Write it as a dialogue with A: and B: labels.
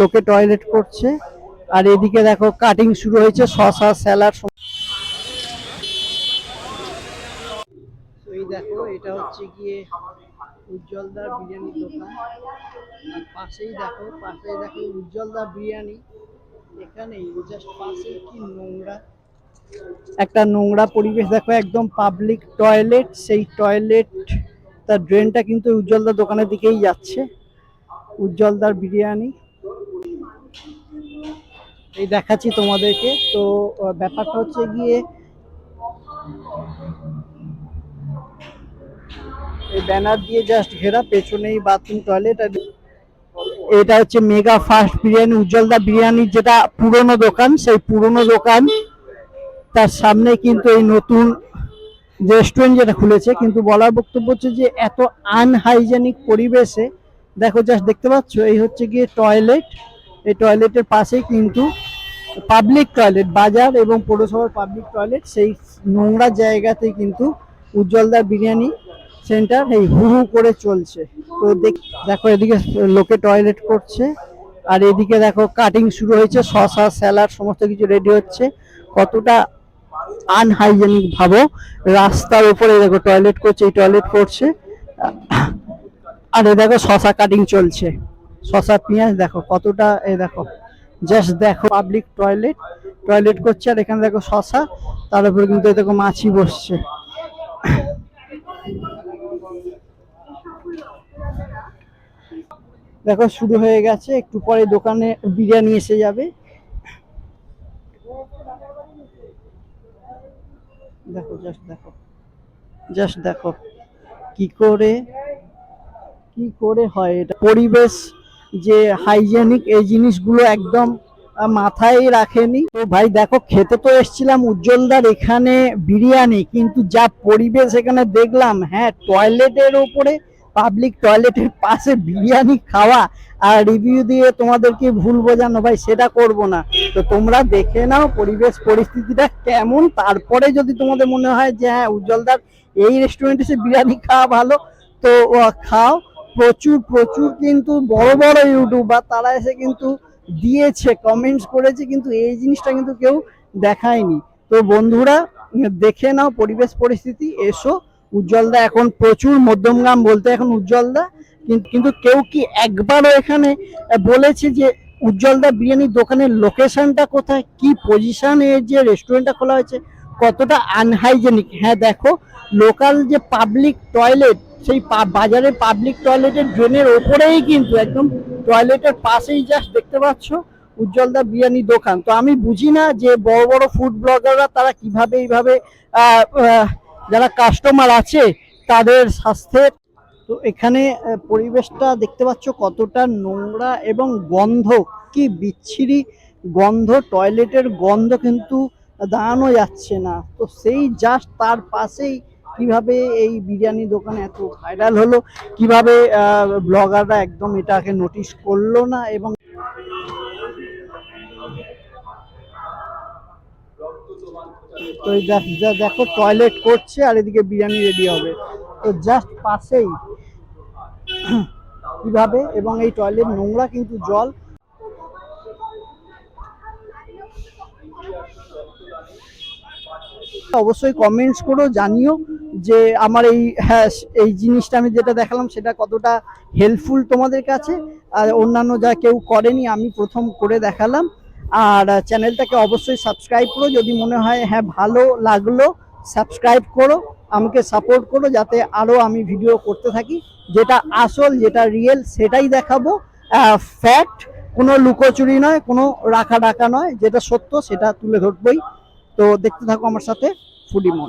A: লোকে টয়লেট করছে। আর এদিকে দেখো কাটিং শুরু হয়েছে শসা স্যালাড এই দেখো এটা হচ্ছে গিয়ে উজ্জ্বলদার বিরিয়ানির দোকান। আর পাশেই দেখো পাশেই দেখো উজ্জ্বলদার বিরিয়ানি। এখানেই জাস্ট পাশে কি নোংরা। একটা নোংরা পরিবেশ দেখো একদম পাবলিক টয়লেট সেই টয়লেট তার ড্রেনটা কিন্তু উজ্জ্বলদার দোকানের দিকেই যাচ্ছে। উজ্জ্বলদার বিরিয়ানি। এই দেখাচ্ছি তোমাদেরকে। তো ব্যাপারটা হচ্ছে গিয়ে এই ব্যানার দিয়ে জাস্ট ঘেরা, পেছনেই বাথরুম টয়লেট আর এটা হচ্ছে মেগা ফাস্ট বিরিয়ানি, উজ্জ্বলদা বিরিয়ানির যেটা পুরনো দোকান, সেই পুরনো দোকান। তার সামনে কিন্তু এই নতুন রেস্টুরেন্ট যেটা খুলেছে, কিন্তু বলার বক্তব্য হচ্ছে যে এত আনহাইজেনিক পরিবেশে, দেখো জাস্ট দেখতে পাচ্ছ, এই হচ্ছে গিয়ে টয়লেট এই টয়লেটের পাশেই কিন্তু পাবলিক টয়লেট বাজার এবং পৌরসভার পাবলিক টয়লেট সেই নোংরা জায়গাতে কিন্তু উজ্জ্বলদার বিরিয়ানি সেন্টার এই হু হু করে চলছে। তো দেখ- এদিকে লোকে টয়লেট করছে, আর এদিকে দেখো কাটিং শুরু হয়েছে, শসা স্যালাড সমস্ত কিছু রেডি হচ্ছে। কতটা আনহাইজেনিক ভাবো, রাস্তার উপরে দেখো টয়লেট করছে, এই টয়লেট করছে। আর এ দেখো শসা কাটিং চলছে। শসা, পেঁয়াজ দেখো কতটা, এ দেখো। জাস্ট দেখো পাবলিক টয়লেট টয়লেট করছে আর এখানে দেখো শসা তার উপরে কিন্তু দেখো মাছি বসছে। দেখো শুরু হয়ে গেছে, একটু পরে দোকানে বিরিয়ানি এসে যাবে। দেখো জাস্ট দেখো জাস্ট দেখো, কি করে কি করে হয় এটা? পরিবেশ যে হাইজেনিক এই জিনিসগুলো একদম মাথায় রাখেনি। তো ভাই দেখো, খেতে তো এসছিলাম উজ্জ্বলদার এখানে বিরিয়ানি, কিন্তু যা পরিবেশ এখানে দেখলাম হ্যাঁ টয়লেটের ওপরে পাবলিক টয়লেটের পাশে বিরিয়ানি খাওয়া আর রিভিউ দিয়ে তোমাদেরকে ভুল বোঝানো ভাই, সেটা করব না। তো তোমরা দেখে নাও পরিবেশ পরিস্থিতিটা কেমন, তারপরে যদি তোমাদের মনে হয় যে হ্যাঁ উজ্জ্বলদার এই রেস্টুরেন্টে সে বিরিয়ানি খাওয়া ভালো, তো খাও। প্রচুর প্রচুর কিন্তু বড় বড় ইউটিউবার তারা এসে কিন্তু দিয়েছে কমেন্টস করেছে, কিন্তু এই জিনিসটা কিন্তু কেউ দেখায়নি। তো বন্ধুরা, দেখে নাও পরিবেশ পরিস্থিতি, এসো। উজ্জ্বলদা এখন প্রচুর মধ্যমগ্রাম বলতে এখন উজ্জ্বলদা। কিন্তু কেউ কি একবারও এখানে বলেছে যে উজ্জ্বলদা বিরিয়ানির দোকানের লোকেশনটা কোথায়? কি পজিশনে যে রেস্টুরেন্টটা খোলা হয়েছে? কতটা আনহাইজেনিক হ্যাঁ দেখো লোকাল যে পাবলিক টয়লেট সেই পা- বাজারে পাবলিক টয়লেটের ড্রেনের ওপরেই কিন্তু একদম টয়লেটের পাশেই জাস্ট দেখতে পাচ্ছ উজ্জ্বলদা বিরিয়ানি দোকান। তো আমি বুঝি না যে বড় বড় ফুড ব্লগাররা তারা কীভাবে এইভাবে যারা কাস্টমার আছে, তাদের স্বাস্থ্যের তো এখানে পরিবেশটা দেখতে পাচ্ছ কতটা নোংরা এবং গন্ধ। কি বিচ্ছিরি গন্ধ টয়লেটের গন্ধ কিন্তু দাঁড়ানো যাচ্ছে না। তো সেই জাস্ট তার পাশেই কীভাবে এই বিরিয়ানি দোকান এত ভাইরাল হলো, কীভাবে ব্লগাররা একদম এটাকে নোটিশ করল না এবং তো দেখো টয়লেট করছে আর এদিকে বিরিয়ানি রেডি হবে। তো জাস্ট পাশেই কীভাবে এবং এই টয়লেট নোংরা কিন্তু জল অবশ্যই কমেন্টস করো, জানিও যে আমার এই হ্যাঁ এই জিনিসটা আমি যেটা দেখালাম সেটা কতটা হেল্পফুল তোমাদের কাছে। আর অন্যান্য যা কেউ করেনি, আমি প্রথম করে দেখালাম। আর চ্যানেলটাকে অবশ্যই সাবস্ক্রাইব করো, যদি মনে হয় হ্যাঁ ভালো লাগল সাবস্ক্রাইব করো, আমাকে সাপোর্ট করো, যাতে আরও আমি ভিডিও করতে থাকি। যেটা আসল, যেটা রিয়েল সেটাই দেখাবো। ফ্যাক্ট কোনো লুকোচুরি নয়, কোনো রাখা ডাকা নয়, যেটা সত্য, সেটা তুলে ধরবই। তো দেখতে থাকো আমার সাথে ফুডিমন